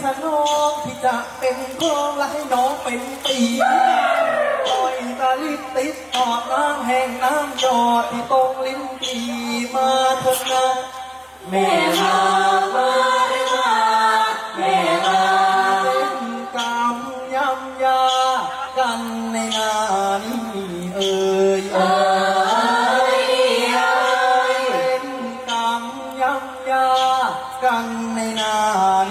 ฉันนกที่จะเป็นกรองและให้น้องเป็นปีปล่อยตาลิบติดหอดน้ำแห้งน้ำหยอดที่ตรงลิ้นปีมาเถอะนะแม่มามาได้มาแม่มาเป็นกำยำยากันในนานี้เอ่ยอ่เป็นกำยำยากันในนา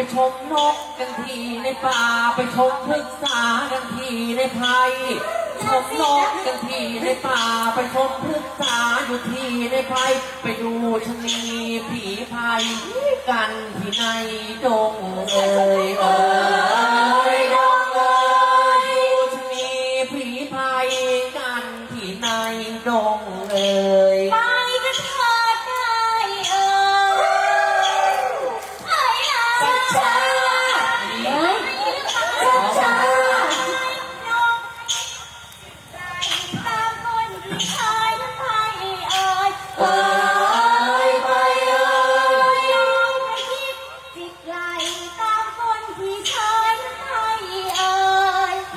ไปชมนกกันทีในป่าไปชมพึกษากันทีในไพยชมนกกันทีในป่าไปชมพึกษาอยู่ทีในไพยไปดูชนีผีไพยกันที่ในดงเอ่ย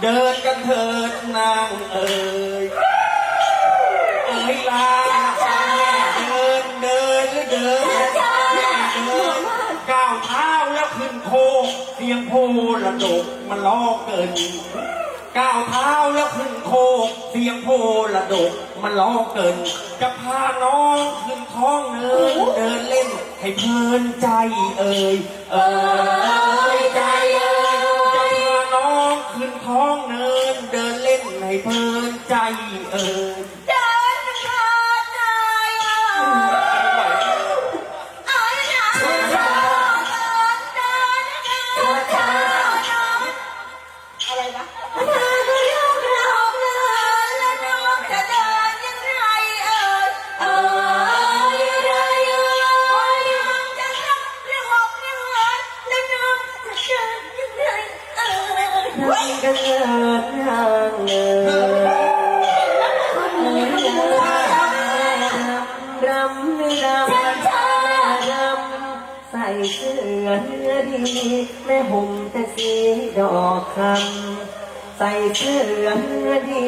เดินกันเถิดนางเอ๋ยเอ๋ยลาเดินเดินหรือเดินแม่เดินก้าวเท้าแล้วขึ้นโคเสียงโพระดกมันลอกเกินก้าวเท้าแล้วขึ้นโคเสียงโพระดกมันลอกเกิน จะพาน้องขึ้นท้องเนินเดินเล่นให้เพลินใจเอ่ยเอ๋ยใจ เพลินใจเอ่ยเดินทางไกลเอ่ยอานาเดินเดินดินเดินเดิอะไรนะนเดินเนเดิแล้วน้องจะเดินยังไงเอ่ยเอ่ยเอ่ยอยน้องจะทำเรื่องเรื่องแล้วน้องจะเดินยังไงเอ่ ใส่เสื้อเนื้อดีแม่ห่มแต่สีดอกคำใส่เสื้อเนื้อดี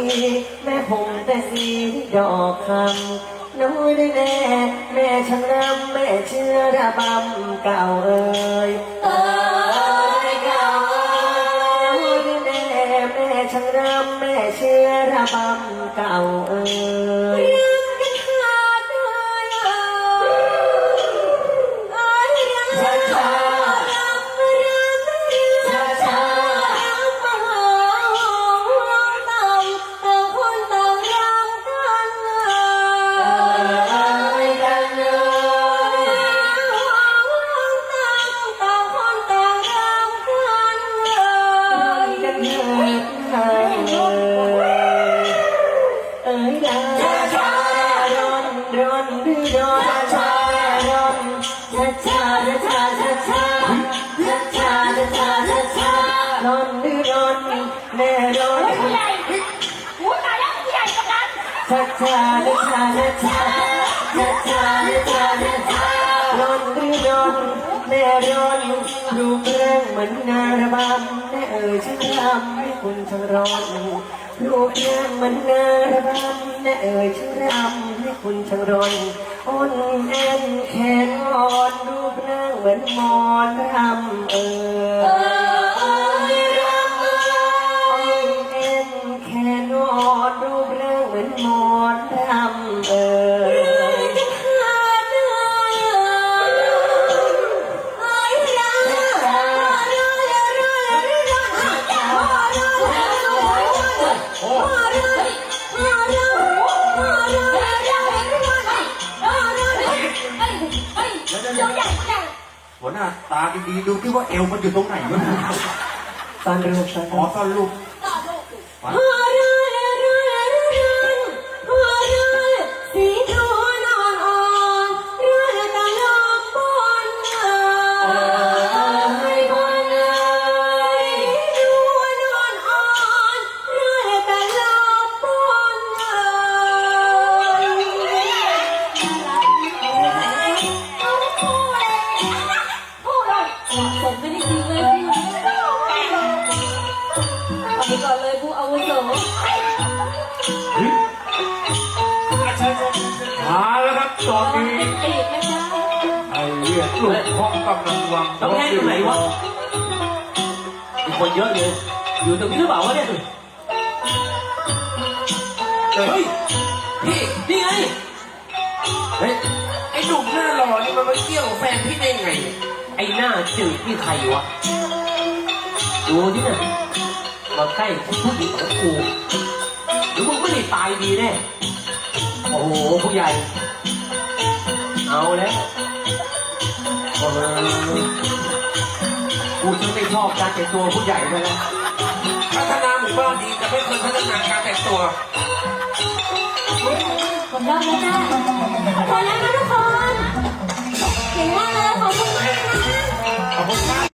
แม่ห่มแต่สีดอกคำน้อยได้แม่แม่ช่างรำแม่เชื่อระบำเก่าเอ่ยเอ่ยเก่าน้อยได้แม่แม่ช่างรำแม่เชื่อระบำเก่าเอ่ย ชาเนชเนชเนชเนชเนชารอนรีรอนแม่รอนดูเปลือเหมือนนาระบำแม่เอ่ยฉันทำให้คุณช่างร้อนรูปร่างเหมือนนาระบำแม่เอ่ยฉันรำให้คุณช่างร้อนอ่อนแอนแขนอ่อนรูปร่างเหมือนมอนรำเอ่ย หัวหน้าตาดีๆดูที่ว่าเอวมันอยู่ตรงไหนวะตอนรูปตอนอ๋อตอนลูกฮา ตอนนี้ไอ้เรียกลูกพ่อกำลังวางต้องแค่อยู่ไหนวะมีคนเยอะเลยอยู่ตรงนี้หรือเปล่าวะเนี่ยเฮ้ยพี่นี่ไงเฮ้ยไอ้หนุ่มหน้าหล่อนี่มันมาเกี่ยวแฟนพี่ได้ไง ไอ้หน้าจืดนี่ใครวะดูที่น่ะมาใกล้ผู้หญิงของกูหรือมึงไม่ได้ตายดีแน่โอ้โหผู้ใหญ่ เอาแล้วโอ้โหกูจะไม่ชอบการแต่งตัวผู้ใหญ่เลยนะพัฒนาหมู่บ้านดีแต่ไม่เคยพัฒนาการแต่งตัว ผมยอมแล้วจ้าขอบคุณแล้วนะทุกคนเก่งมากเลยขอบคุณมากนะ